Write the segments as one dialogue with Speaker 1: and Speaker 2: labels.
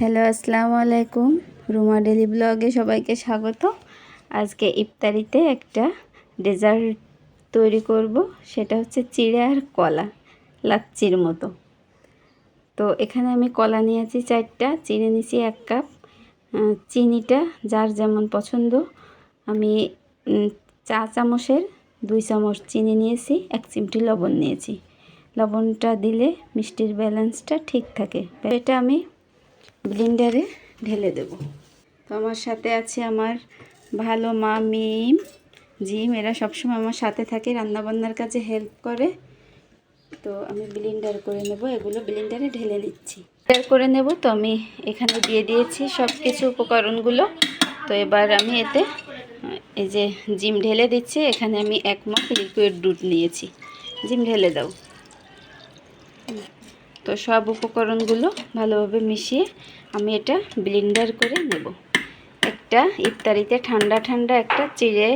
Speaker 1: Hello, আসসালামু আলাইকুম। Ruma daily ব্লগে সবাইকে স্বাগত। আজকে ইফতারিতে একটা ডেজার্ট তৈরি করব, সেটা হচ্ছে চিড়ে আর কলা লাচ্চির মতো। তো এখানে আমি কলা নিয়েছি চারটা, চিড়ে নিয়েছি এক কাপ। চিনিটা যার যেমন পছন্দ। আমি চা চামচের দুই চামচ চিনি নিয়েছি, এক চিমটি লবণ নিয়েছি। লবণটা দিলে মিষ্টির ব্যালেন্সটা ঠিক থাকে। এটা আমি ব্লেন্ডারে ঢেলে দেব। তো আমার সাথে আছে আমার ভালো মা মিম, জিম, এরা সবসময় আমার সাথে থাকে, রান্নাবান্নার কাজে হেল্প করে। তো আমি ব্লেন্ডার করে নেব, এগুলো ব্লেন্ডারে ঢেলে নিচ্ছি ব্লেন্ডার করে নেব, তো আমি এখানে দিয়ে দিয়েছি সব কিছু উপকরণগুলো। তো এবার আমি এতে, এই যে জিম ঢেলে দিচ্ছি, এখানে আমি এক মগ লিকুইড দুধ নিয়েছি। জিম ঢেলে দাও। তো সব উপকরণগুলো ভালোভাবে মিশিয়ে আমি এটা ব্লেন্ডার করে নেব। একটা ইফতারিতে ঠান্ডা ঠান্ডা একটা চিড়ে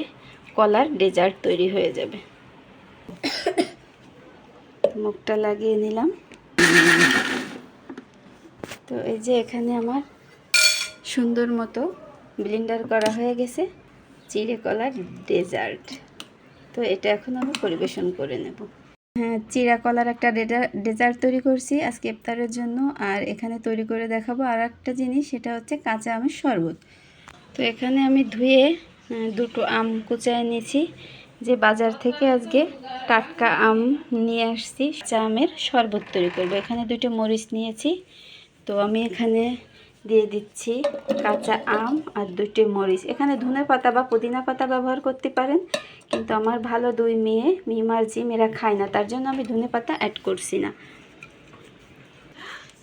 Speaker 1: কলার ডেজার্ট তৈরি হয়ে যাবে। মুখটা লাগিয়ে নিলাম। তো এই যে এখানে আমার সুন্দর মতো ব্লেন্ডার করা হয়ে গেছে চিড়ে কলার ডেজার্ট। তো এটা এখন আমি পরিবেশন করে নেব। হ্যাঁ চিরা কলার একটা ডেজার্ট তৈরি করছি আজকে ইফতারের জন্য। আর এখানে তৈরি করে দেখাবো আর একটা জিনিস, সেটা হচ্ছে কাঁচা আমের শরবত। তো এখানে আমি ধুয়ে দুটো আম কুচায় নিয়েছি, যে বাজার থেকে আজকে টাটকা আম নিয়ে আসছি। কাঁচা আমের শরবত তৈরি করব। এখানে দুটো মরিচ নিয়েছি। তো আমি এখানে দিয়ে দিচ্ছি কাঁচা আম আর দুটি মরিচ। এখানে ধনে পাতা বা পুদিনা পাতা ব্যবহার করতে পারেন, কিন্তু আমার ভালো দুই মেয়ে মিমার জিম, এরা খায় না, তার জন্য আমি ধনে পাতা অ্যাড করছি না।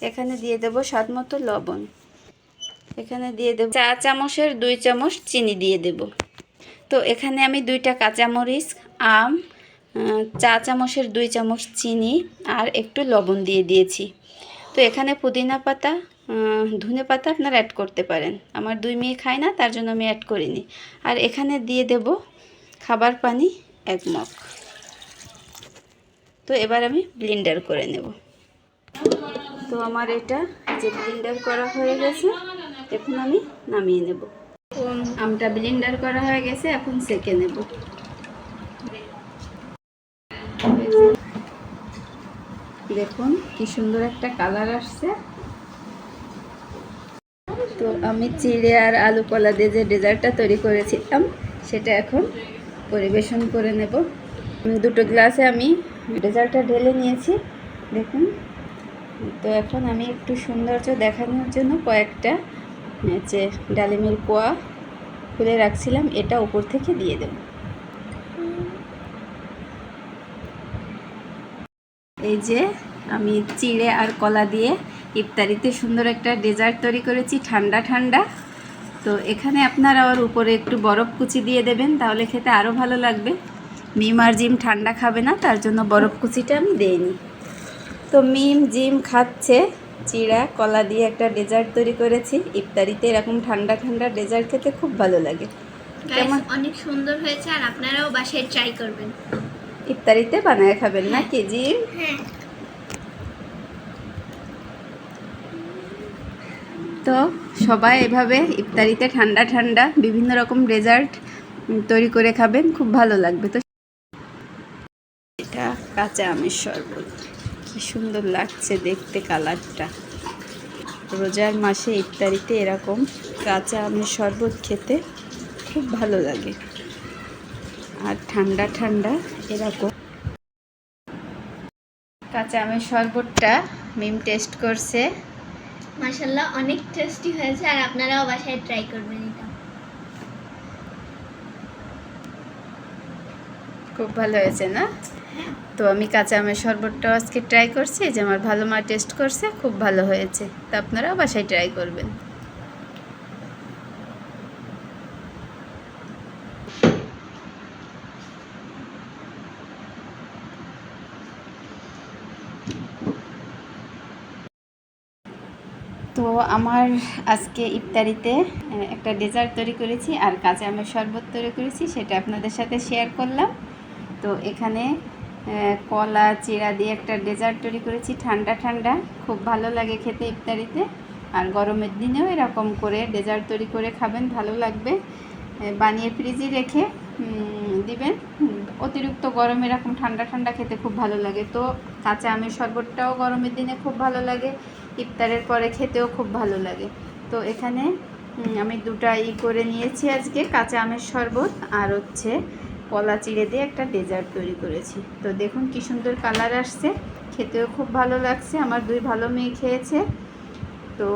Speaker 1: এখানে দিয়ে দেব স্বাদ মতো লবণ। এখানে দিয়ে দেব চা চামচের দুই চামচ চিনি দিয়ে দেব। তো এখানে আমি দুইটা কাঁচামরিচ আম চা চামচের দুই চামচ চিনি আর একটু লবণ দিয়ে দিয়েছি। তো এখানে পুদিনা পাতা ধনে পাতা আপনারা অ্যাড করতে পারেন। আমার দুই মেয়ে খায় না, তার জন্য আমি অ্যাড করিনি। আর এখানে দিয়ে দেব খাবার পানি এক মগ। তো এবার আমি ব্লেন্ডার করে নেব। তো আমার এটা যে ব্লেন্ডার করা হয়ে গেছে, এখন আমি নামিয়ে নেব। আমটা ব্লেন্ডার করা হয়ে গেছে, এখন সেকে নেব। দেখুন কি সুন্দর একটা কালার আসছে। তো আমি চিড়ে আর আলু কলা দিয়ে যে ডেজার্টটা তৈরি করেছিলাম, সেটা এখন পরিবেশন করে নেব। দুটো গ্লাসে আমি ডেজার্টটা ঢেলে নিয়েছি, দেখুন। তো এখন আমি একটু সৌন্দর্য দেখানোর জন্য কয়েকটা হচ্ছে ডালিমের কোয়া খুলে রাখছিলাম, এটা উপর থেকে দিয়ে দেব। এই যে আমি চিড়ে আর কলা দিয়ে ইফতারিতে সুন্দর একটা ডেজার্ট তৈরি করেছি ঠান্ডা ঠান্ডা। তো এখানে আপনারা ওর উপরে একটু বরফ কুচি দিয়ে দেবেন তাহলে খেতে আরও ভালো লাগবে। মিম আর জিম ঠান্ডা খাবে না তার জন্য বরফ কুচিটা আমি দেইনি। তো মিম জিম খাচ্ছে চিড়া কলা দিয়ে একটা ডেজার্ট তৈরি করেছি। ইফতারিতে এরকম ঠান্ডা ঠান্ডা ডেজার্ট খেতে খুব ভালো লাগে।
Speaker 2: অনেক সুন্দর হয়েছে আর আপনারাও বাসায় ট্রাই করবেন।
Speaker 1: ইফতারিতে বানায় খাবেন না কি জিম
Speaker 2: হ্যাঁ।
Speaker 1: তো সবাই এভাবে ইফতারিতে ঠান্ডা ঠান্ডা বিভিন্ন রকম ডেজার্ট তৈরি করে খাবেন খুব ভালো লাগবে। তো এটা কাঁচা আমের শরবত। কি সুন্দর লাগছে দেখতে কালারটা। রোজার মাসে ইফতারিতে এরকম কাঁচা আমের শরবত খেতে খুব ভালো লাগে। আর ঠান্ডা ঠান্ডা এরকম। কাঁচা আমের শরবতটা মিম টেস্ট করছে।
Speaker 2: মাশাল্লাহ অনেক টেস্টি হয়েছে আর আপনারাও বাসায় ট্রাই করবেন এটা।
Speaker 1: খুব ভালো হয়েছে না? তো আমি কাঁচা আমের শরবতটাও আজকে ট্রাই করছি যে আমার ভালো মা টেস্ট করছে খুব ভালো হয়েছে। তো আপনারাও বাসায় ট্রাই করবেন। তো আমার আজকে ইফতারিতে একটা ডেজার্ট তৈরি করেছি আর কাঁচা আমের শরবত তৈরি করেছি, সেটা আপনাদের সাথে শেয়ার করলাম। তো এখানে কলা চিড়া দিয়ে একটা ডেজার্ট তৈরি করেছি, ঠান্ডা ঠান্ডা, খুব ভালো লাগে খেতে ইফতারিতে। আর গরমের দিনেও এরকম করে ডেজার্ট তৈরি করে খাবেন, ভালো লাগবে। বানিয়ে ফ্রিজে রেখে দিবেন? অতিরিক্ত গরমে এরকম ঠান্ডা ঠান্ডা খেতে খুব ভালো লাগে। তো কাঁচা আমের শরবতটাও গরমের দিনে খুব ভালো লাগে, ইফতারের পরে খেতেও খুব ভালো লাগে। তো এখানে আমি দুটা ই করে নিয়েছি আজকে, কাঁচা আমের শরবত আর হচ্ছে কলা চিড়ে দিয়ে একটা ডেজার্ট তৈরি করেছি। তো দেখুন কি সুন্দর কালার আসছে, খেতেও খুব ভালো লাগছে, আমার দুই ভালো মেয়ে খেয়েছে। তো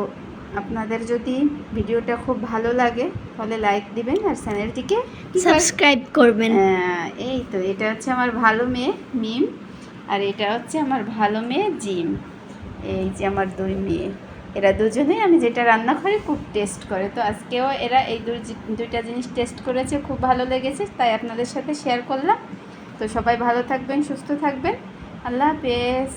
Speaker 1: আপনাদের যদি ভিডিওটা খুব ভালো লাগে তাহলে লাইক দিবেন আর চ্যানেলটিকে
Speaker 2: সাবস্ক্রাইব করবেন।
Speaker 1: হ্যাঁ, এই তো এটা হচ্ছে আমার ভালো মেয়ে মিম আর এটা হচ্ছে আমার ভালো মেয়ে জিম। এই যে আমার দুই মেয়ে এরা দুজনেই আমি যেটা রান্না করি খুব টেস্ট করে। তো আজকেও এরা এই দুই দুইটা জিনিস টেস্ট করেছে খুব ভালো লেগেছে তাই আপনাদের সাথে শেয়ার করলাম। তো সবাই ভালো থাকবেন সুস্থ থাকবেন। আল্লাহ হাফেজ।